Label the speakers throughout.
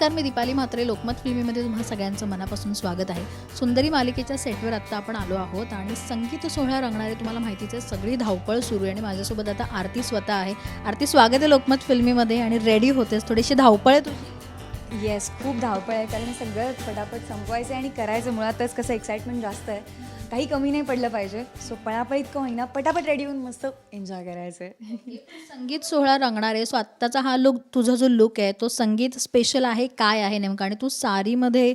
Speaker 1: नमस्कार मी दीपाली म्हात्रे लोकमत फिल्मीमध्ये तुम्हा सगळ्यांचं मनापासून स्वागत आहे. सुंदरी मालिकेच्या सेटवर आत्ता आपण आलो आहोत आणि संगीत सोहळा रंगणारे तुम्हाला माहितीचे सगळी धावपळ सुरू आहे आणि माझ्यासोबत आता आरती स्वतः आहे. आरती स्वागत आहे लोकमत फिल्मीमध्ये आणि रेडी होतेस थोडीशी धावपळ आहे तुझी.
Speaker 2: येस खूप धावपळ आहे कारण सगळं फटाफट संपवायचं आहे आणि करायचं. मुळातच कसं एक्साइटमेंट जास्त आहे. काही कमी नाही पडलं पाहिजे. सो पळापळ इतकं होईना. पटापट रेडी होऊन मस्त एन्जॉय करायचं. आहे
Speaker 1: संगीत सोहळा रंगणार आहे. सो आत्ताचा हा लुक तुझा जो लुक आहे तो संगीत स्पेशल आहे काय आहे नेमकं? आणि तू सारीमध्ये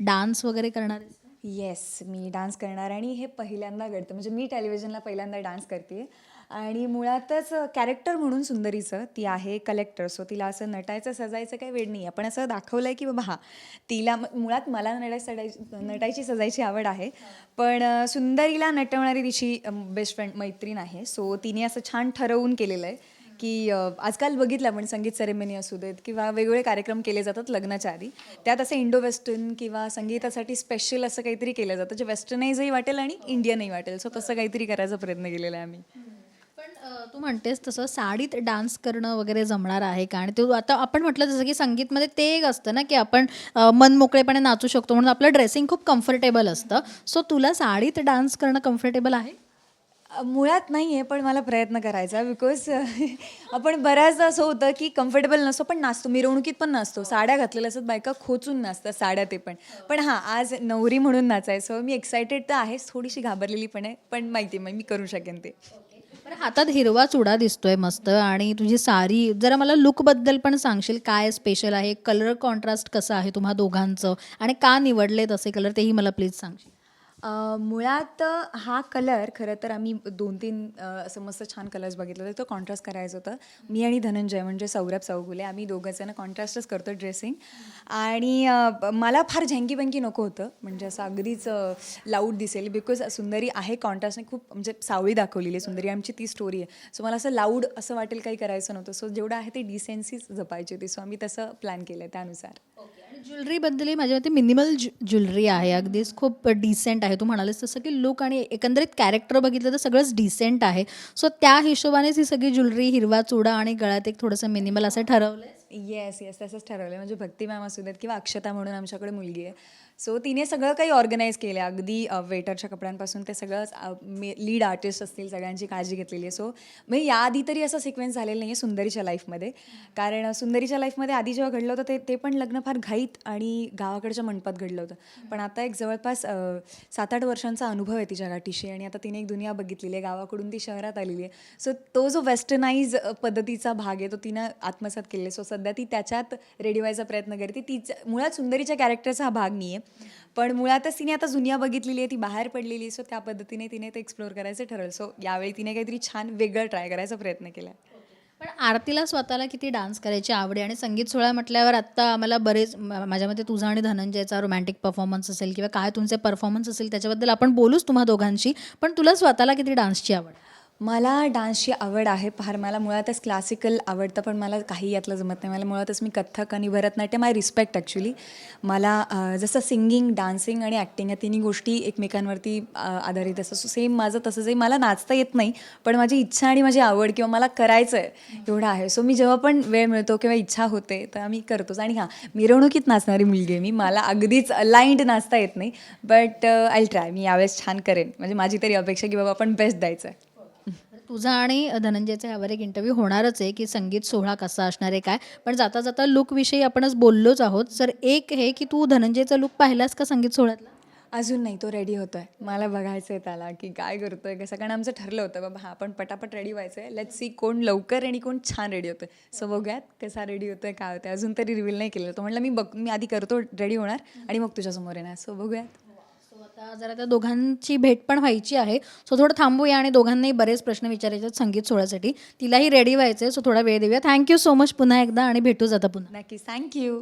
Speaker 1: डान्स वगैरे करणार आहेस
Speaker 2: येस मी डान्स करणार आणि हे पहिल्यांदा घडतं. म्हणजे मी टेलिव्हिजनला पहिल्यांदा डान्स करते आणि मुळातच कॅरेक्टर म्हणून सुंदरीचं ती आहे कलेक्टर सो तिला असं नटायचं सजायचं काही वेळ नाही आपण असं दाखवलं आहे की बाबा हा तिला मुळात मला नटाय सडायची नटायची सजायची आवड आहे. पण सुंदरीला नटवणारी तिची बेस्ट फ्रेंड मैत्रीण आहे. सो तिने असं छान ठरवून केलेलं आहे की आजकाल बघितलं आपण संगीत सेरेमनी असू देत किंवा वेगवेगळे कार्यक्रम केले जातात लग्नाच्या आधी. त्यात असं इंडो वेस्टर्न किंवा संगीतासाठी स्पेशल असं काहीतरी केलं जातं जे वेस्टर्नाइजही वाटेल आणि इंडियनही वाटेल. सो तसं काहीतरी करायचा प्रयत्न केलेला आहे आम्ही.
Speaker 1: पण तू म्हणतेस तसं साडीत डान्स करणं वगैरे जमणार आहे का? आणि ते आता आपण म्हटलं जसं की संगीतमध्ये ते एक असतं ना की आपण मन मोकळेपणे नाचू शकतो म्हणून आपलं ड्रेसिंग खूप कम्फर्टेबल असतं. सो तुला साडीत डान्स करणं कम्फर्टेबल आहे?
Speaker 2: मुळात नाही आहे पण मला प्रयत्न करायचा. बिकॉज आपण बऱ्याचदा असं होतं की कम्फर्टेबल नसतो पण नाचतो. मिरवणुकीत पण नाचतो. साड्या घातलेल्या असतात बायका खोचून नाचतात साड्या ते पण. पण हां आज नवरी म्हणून नाचायचं. मी एक्सायटेड तर आहेच थोडीशी घाबरलेली पण आहे पण माहिती आहे मी करू शकेन ते.
Speaker 1: पण हातात हिरवा चुडा दिसतोय मस्त आणि तुझी सारी जरा मला लुकबद्दल पण सांगशील. काय स्पेशल आहे? कलर कॉन्ट्रास्ट कसं आहे तुम्हा दोघांचं? आणि का निवडले तसे कलर तेही मला प्लीज सांगशील.
Speaker 2: अ, मुळात हा कलर खरं तर आम्ही दोन तीन अ, असं मस्त छान कलर्स बघितलं होतं तो कॉन्ट्रास्ट करायचं होतं. मी आणि धनंजय म्हणजे सौरभ चौगुले आम्ही दोघं जण कॉन्ट्रास्टच करतो ड्रेसिंग आणि अ, ब- मला फार झँकी बँकी नको होतं. म्हणजे असं अगदीच लाऊड दिसेल. बिकॉज सुंदरी आहे कॉन्ट्रास्टने खूप म्हणजे सावळी दाखवलेली आहे सुंदरी. आमची ती स्टोरी आहे. सो मला असं लाऊड असं वाटेल काही करायचं नव्हतं. सो जेवढं आहे ते डिसेन्सीच जपायची होती. सो आम्ही तसं प्लॅन केलं आहे त्यानुसार
Speaker 1: ज्वेलरीबद्दलही माझ्या मते मिनिमल ज्वेलरी आहे. अगदीच खूप डिसेंट आहे. तू म्हणालीस तसं की लुक आणि एकंदरीत कॅरेक्टर बघितलं तर सगळंच डिसेंट आहे. सो त्या हिशोबानेच ही सगळी ज्वेलरी हिरवा चुडा आणि गळ्यात एक थोडंसं मिनिमल असं ठरवलं
Speaker 2: येस येस तसंच ठरवलं म्हणजे भक्ती मॅम असू देत किंवा अक्षता म्हणून आमच्याकडे मुलगी आहे. सो तिने सगळं काही ऑर्गनाईज केलं आहे अगदी वेटरच्या कपड्यांपासून ते सगळं लीड आर्टिस्ट असतील सगळ्यांची काळजी घेतलेली आहे. सो म्हणजे याआधी तरी असं सिक्वेन्स झालेलं नाही आहे सुंदरीच्या लाईफमध्ये कारण सुंदरीच्या लाईफमध्ये आधी जेव्हा घडलं होतं ते ते पण लग्न फार घाईत आणि गावाकडच्या मंडपात घडलं होतं. पण आता एक जवळपास सात आठ वर्षांचा अनुभव आहे तिच्या गाठीशी आणि आता तिने एक दुनिया बघितलेली आहे. गावाकडून ती शहरात आलेली आहे. सो तो जो वेस्टर्नाइज पद्धतीचा भाग आहे तो तिनं आत्मसात केलेला आहे. सो सध्या ती त्याच्यात रेडी व्हायचा प्रयत्न करते. तिच्या मुळात सुंदरीच्या कॅरेक्टरचा हा भाग नाही आहे पण मुळातच तिने आता जुनिया बघितलेली आहे ती बाहेर पडलेली आहे सो त्या पद्धतीने तिने ते एक्सप्लोअर करायचं ठरवलं. सो यावेळी तिने काहीतरी छान वेगळं ट्राय करायचा प्रयत्न केला.
Speaker 1: पण आरतीला स्वतःला किती डान्स करायची आवड आहे? आणि संगीत सोहळा म्हटल्यावर आत्ता आम्हाला बरेच माझ्या मते तुझा आणि धनंजयचा रोमॅन्टिक परफॉर्मन्स असेल किंवा काय तुमचे परफॉर्मन्स असेल त्याच्याबद्दल आपण बोलूच तुम्हा दोघांशी. पण तुला स्वतःला किती डान्सची आवड?
Speaker 2: मला डान्सची आवड आहे. फार मला मुळातच क्लासिकल आवडतं पण मला काही यातलं जमत नाही. मला मुळातच मी कथ्थक आणि भरतनाट्यम आय रिस्पेक्ट ॲक्च्युली मला जसं सिंगिंग डान्सिंग आणि ॲक्टिंग या तिन्ही गोष्टी एकमेकांवरती आधारित असतं सो सेम माझं तसंच आहे मला नाचता येत नाही पण माझी इच्छा आणि माझी आवड किंवा मला करायचं आहे एवढं आहे. सो मी जेव्हा पण वेळ मिळतो किंवा इच्छा होते तर आम्ही करतोच आणि हां मिरवणुकीत नाचणारी मुलगी आहे मी. मला अगदीच अलाइंड नाचता येत नाही. बट आय ट्राय मी यावेळेस छान करेन. म्हणजे माझी तरी अपेक्षा की बाबा आपण बेस्ट द्यायचं आहे
Speaker 1: तुझा आणि धनंजयचा यावर एक इंटरव्ह्यू होणारच आहे की संगीत सोहळा कसा असणार आहे काय? पण जाता जाता लुकविषयी आपणच बोललोच आहोत. सर एक हे की तू धनंजयचा लुक पाहिलास का संगीत सोहळ्यातला?
Speaker 2: अजून नाही तो रेडी होतोय. मला बघायचं आहे त्याला की काय करतोय कसं? कारण आमचं ठरलं होतं बाबा हा आपण पटापट रेडी व्हायचं आहे लेट सी कोण लवकर आणि कोण छान रेडी होतोय. सो बघूयात कसा रेडी होतोय काय होतं अजून तरी रिव्हील नाही केलं तो म्हटलं मी बघ मी आधी करतो रेडी होणार आणि मग तुझ्यासमोर येणार. सो बघूयात.
Speaker 1: आता जरा त्या दोघांची भेट पण व्हायची आहे. सो थोडं थांबूया आणि दोघांनाही बरेच प्रश्न विचारायचे आहेत संगीत सोहळ्यासाठी. तिलाही रेडी व्हायचं आहे सो थोडा वेळ देऊया. थँक्यू सो मच पुन्हा एकदा आणि भेटू जाता पुन्हा.
Speaker 2: नक्की थँक्यू